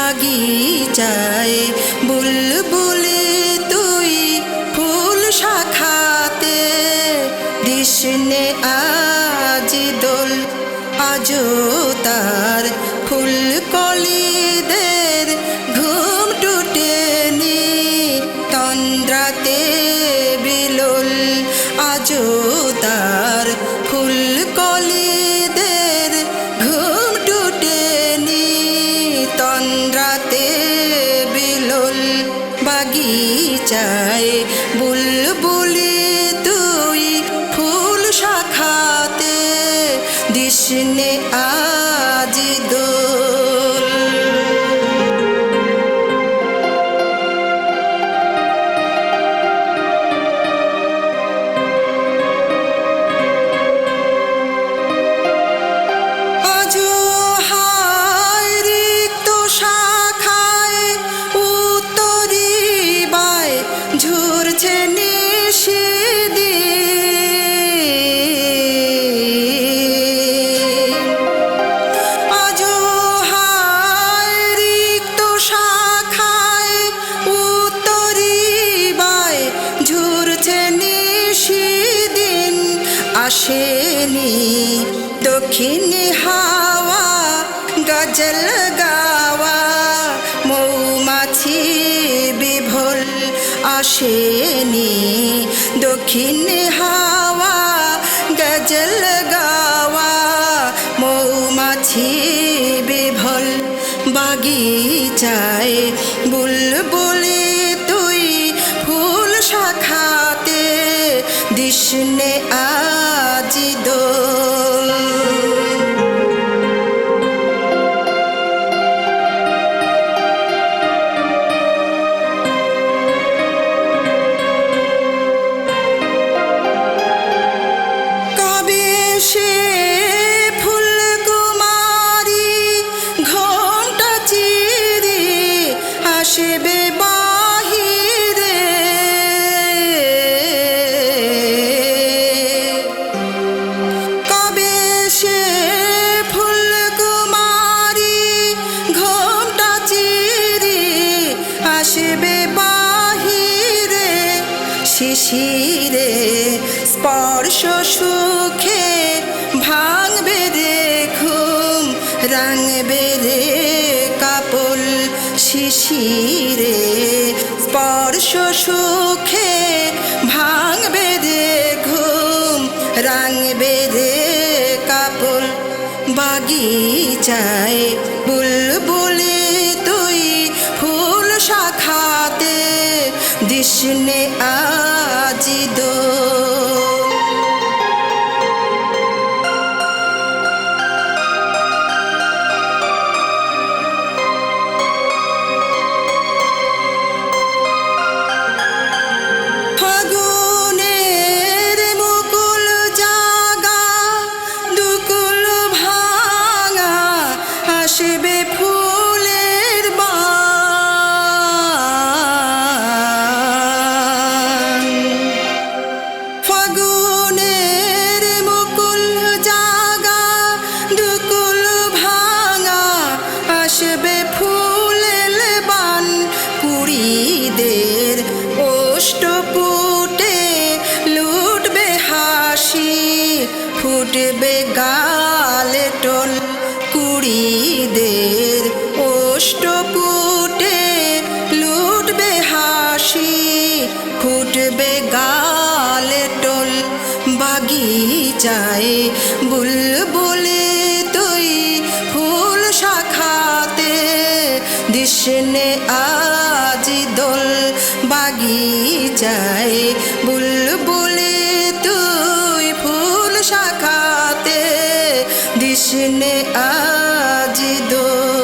বাগিচায় বুলবুলে বাগিচায় আসেনি। দক্ষিণে হাওয়া, গজল গাওয়া, মৌমাছি বিভোল আসেনি। দক্ষিণে হাওয়া, গজল গাওয়া, মৌমাছি বিভোল বাগিচায় বুলবুলি তুই ফুল শাখাতে দিশনে আজ সে ফুল কুমারী ঘণ্টা চিরে আসবে বাহিরে। কবে সে ফুল কুমারী ঘণ্টা চিরে আসবে বাহিরে? শিশিরে স্পর্শ সুখে শিশিরে স্পর্শ সুখে ভাঙবে রে ঘুম, রাঙবে রে কাপল। বাগিচায় বুলবুলি তুই ফুল শাখাতে দিশনে আজি দোল। বাগিচায় বুলবুলি তুই ফুল শাখাতে দিশনে আজ দোল বাগিচায়। বুলবুলি তুই ফুল শাখাতে দিশনে আজ দোল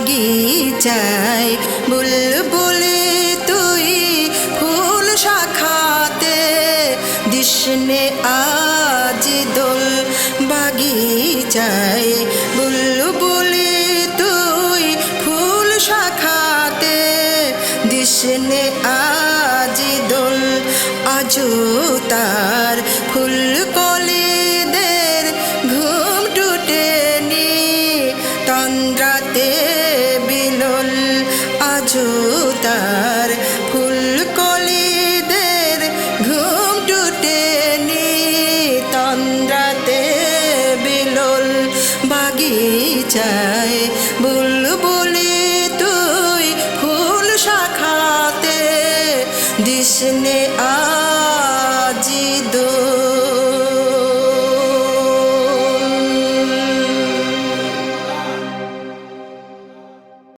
বাগিচায় বুলবুল তুই ফুল শাখাতে দিশনে আজ দোল বাগিচায় In the.